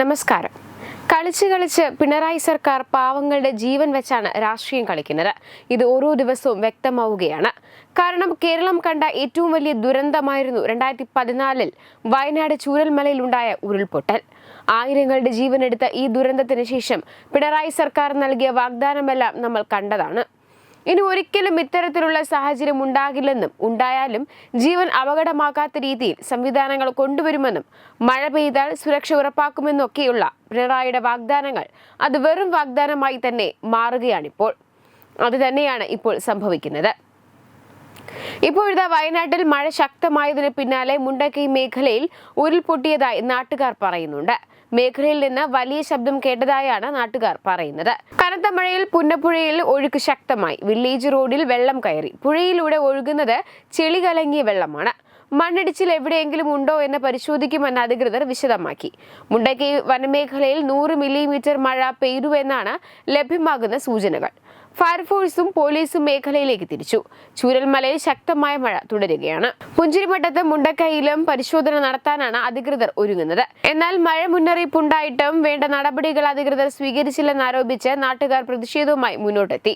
നമസ്കാരം. കളിച്ച് കളിച്ച് പിണറായി സർക്കാർ പാവങ്ങളുടെ ജീവൻ വെച്ചാണ് രാഷ്ട്രീയം കളിക്കുന്നത്. ഇത് ഓരോ ദിവസവും വ്യക്തമാവുകയാണ്. കാരണം കേരളം കണ്ട ഏറ്റവും വലിയ ദുരന്തമായിരുന്നു രണ്ടായിരത്തി പതിനാലിൽ വയനാട് ചൂരൽമലയിലുണ്ടായ ഉരുൾപൊട്ടൽ. ആയിരങ്ങളുടെ ജീവനെടുത്ത ഈ ദുരന്തത്തിന് ശേഷം പിണറായി സർക്കാർ നൽകിയ വാഗ്ദാനമെല്ലാം നമ്മൾ കണ്ടതാണ്. ഇനി ഒരിക്കലും ഇത്തരത്തിലുള്ള സാഹചര്യം ഉണ്ടാകില്ലെന്നും ഉണ്ടായാലും ജീവൻ അപകടമാക്കാത്ത രീതിയിൽ സംവിധാനങ്ങൾ കൊണ്ടുവരുമെന്നും മഴ പെയ്താൽ സുരക്ഷ ഉറപ്പാക്കുമെന്നൊക്കെയുള്ള പിണറായിയുടെ വാഗ്ദാനങ്ങൾ അത് വെറും വാഗ്ദാനമായി തന്നെ മാറുകയാണിപ്പോൾ. അത് തന്നെയാണ് ഇപ്പോൾ സംഭവിക്കുന്നത്. ഇപ്പോഴത്തെ വയനാട്ടിൽ മഴ ശക്തമായതിന് പിന്നാലെ മുണ്ടക്കൈ മേഖലയിൽ ഉരുൾപൊട്ടിയതായി നാട്ടുകാർ പറയുന്നുണ്ട്. മേഖലയിൽ നിന്ന് വലിയ ശബ്ദം കേട്ടതായാണ് നാട്ടുകാർ പറയുന്നത്. കനത്ത മഴയിൽ പുന്നപ്പുഴയിൽ ഒഴുക്ക് ശക്തമായി. വില്ലേജ് റോഡിൽ വെള്ളം കയറി. പുഴയിലൂടെ ഒഴുകുന്നത് ചെളി കലങ്ങിയ വെള്ളമാണ്. മണ്ണിടിച്ചിൽ എവിടെയെങ്കിലും ഉണ്ടോ എന്ന് പരിശോധിക്കുമെന്ന് അധികൃതർ വിശദമാക്കി. മുണ്ടക്കൈ വനമേഖലയിൽ നൂറ് മില്ലിമീറ്റർ മഴ പെയ്തുവെന്നാണ് ലഭ്യമാകുന്ന സൂചനകൾ. ഫയർഫോഴ്സും പോലീസും മേഖലയിലേക്ക് തിരിച്ചു. ചൂരൽമലയിൽ ശക്തമായ മഴ തുടരുകയാണ്. പുഞ്ചിരിമട്ടത്ത് മുണ്ടക്കൈയിലും പരിശോധന നടത്താനാണ് അധികൃതർ ഒരുങ്ങുന്നത്. എന്നാൽ മഴ മുന്നറിയിപ്പ് ഉണ്ടായിട്ടും വേണ്ട നടപടികൾ അധികൃതർ സ്വീകരിച്ചില്ലെന്നാരോപിച്ച് നാട്ടുകാർ പ്രതിഷേധവുമായി മുന്നോട്ടെത്തി.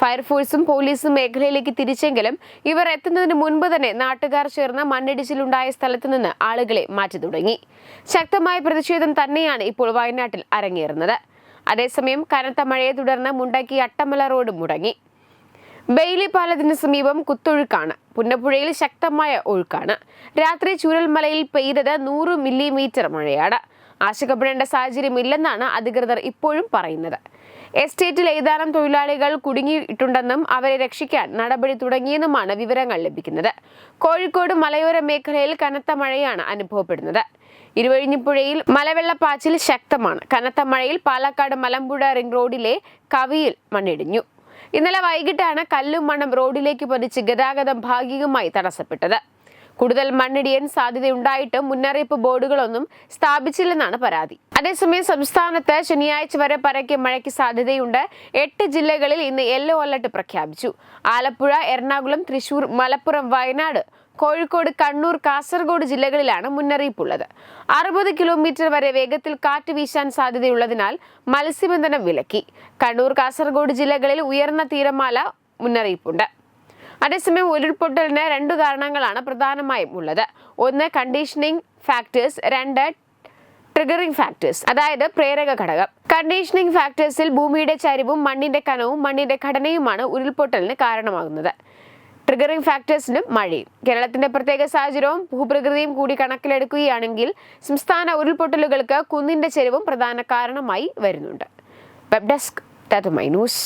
ഫയർഫോഴ്സും പോലീസും മേഖലയിലേക്ക് തിരിച്ചെങ്കിലും ഇവർ എത്തുന്നതിന് മുൻപ് തന്നെ നാട്ടുകാർ ചേർന്ന മണ്ണിടിച്ചിലുണ്ടായ സ്ഥലത്തു നിന്ന് ആളുകളെ മാറ്റി തുടങ്ങി. ശക്തമായ പ്രതിഷേധം തന്നെയാണ് ഇപ്പോൾ വയനാട്ടിൽ അരങ്ങേറുന്നത്. അതേസമയം കനത്ത മഴയെ തുടർന്ന് മുണ്ടക്കി അട്ടമല റോഡ് മുടങ്ങി. ബെയിലി പാലത്തിന് സമീപം കുത്തൊഴുക്കാണ്. പുന്നപ്പുഴയിൽ ശക്തമായ ഒഴുക്കാണ്. രാത്രി ചൂരൽമലയിൽ പെയ്തത് നൂറ് മില്ലിമീറ്റർ മഴയാണ്. ആശങ്കപ്പെടേണ്ട സാഹചര്യമില്ലെന്നാണ് അധികൃതർ ഇപ്പോഴും പറയുന്നത്. എസ്റ്റേറ്റിൽ ഏതാനും തൊഴിലാളികൾ കുടുങ്ങിയിട്ടുണ്ടെന്നും അവരെ രക്ഷിക്കാൻ നടപടി തുടങ്ങിയെന്നുമാണ് വിവരങ്ങൾ ലഭിക്കുന്നത്. കോഴിക്കോട് മലയോര മേഖലയിൽ കനത്ത മഴയാണ് അനുഭവപ്പെടുന്നത്. ഇരുവഴിഞ്ഞിപ്പുഴയിൽ മലവെള്ളപ്പാച്ചിൽ ശക്തമാണ്. കനത്ത മഴയിൽ പാലക്കാട് മലമ്പുഴ റിംഗ് റോഡിലെ കവിയിൽ മണ്ണിടിഞ്ഞു. ഇന്നലെ വൈകിട്ടാണ് കല്ലും മണ്ണും റോഡിലേക്ക് പതിച്ച് ഗതാഗതം ഭാഗികമായി തടസ്സപ്പെട്ടത്. കൂടുതൽ മണ്ണിടിയൻ സാധ്യതയുണ്ടായിട്ടും മുന്നറിയിപ്പ് ബോർഡുകളൊന്നും സ്ഥാപിച്ചില്ലെന്നാണ് പരാതി. അതേസമയം സംസ്ഥാനത്ത് ശനിയാഴ്ച വരെ പരക്കെ മഴയ്ക്ക് സാധ്യതയുണ്ട്. എട്ട് ജില്ലകളിൽ ഇന്ന് യെല്ലോ അലർട്ട് പ്രഖ്യാപിച്ചു. ആലപ്പുഴ എറണാകുളം തൃശൂർ മലപ്പുറം വയനാട് കോഴിക്കോട് കണ്ണൂർ കാസർഗോഡ് ജില്ലകളിലാണ് മുന്നറിയിപ്പുള്ളത്. അറുപത് കിലോമീറ്റർ വരെ വേഗത്തിൽ കാറ്റ് വീശാൻ സാധ്യതയുള്ളതിനാൽ മത്സ്യബന്ധനം വിലക്കി. കണ്ണൂർ കാസർഗോഡ് ജില്ലകളിൽ ഉയർന്ന തീരമാല മുന്നറിയിപ്പുണ്ട്. അതേസമയം ഉരുൾപൊട്ടലിന് രണ്ട് കാരണങ്ങളാണ് പ്രധാനമായും ഉള്ളത്. ഒന്ന് കണ്ടീഷനിങ് ഫാക്ടേഴ്സ്. രണ്ട് ട്രിഗറിംഗ് ഫാക്ടേഴ്സ് അതായത് പ്രേരക ഘടകം. കണ്ടീഷനിങ് ഫാക്ടേഴ്സിൽ ഭൂമിയുടെ ചരിവും മണ്ണിന്റെ കനവും മണ്ണിന്റെ ഘടനയുമാണ് ഉരുൾപൊട്ടലിന് കാരണമാകുന്നത്. ട്രിഗറിംഗ് ഫാക്ടേഴ്സിനും മഴയും. കേരളത്തിന്റെ പ്രത്യേക സാഹചര്യവും ഭൂപ്രകൃതിയും കൂടി കണക്കിലെടുക്കുകയാണെങ്കിൽ സംസ്ഥാന ഉരുൾപൊട്ടലുകൾക്ക് കുന്നിന്റെ ചെരിവും പ്രധാന കാരണമായി വരുന്നുണ്ട്. Web desk news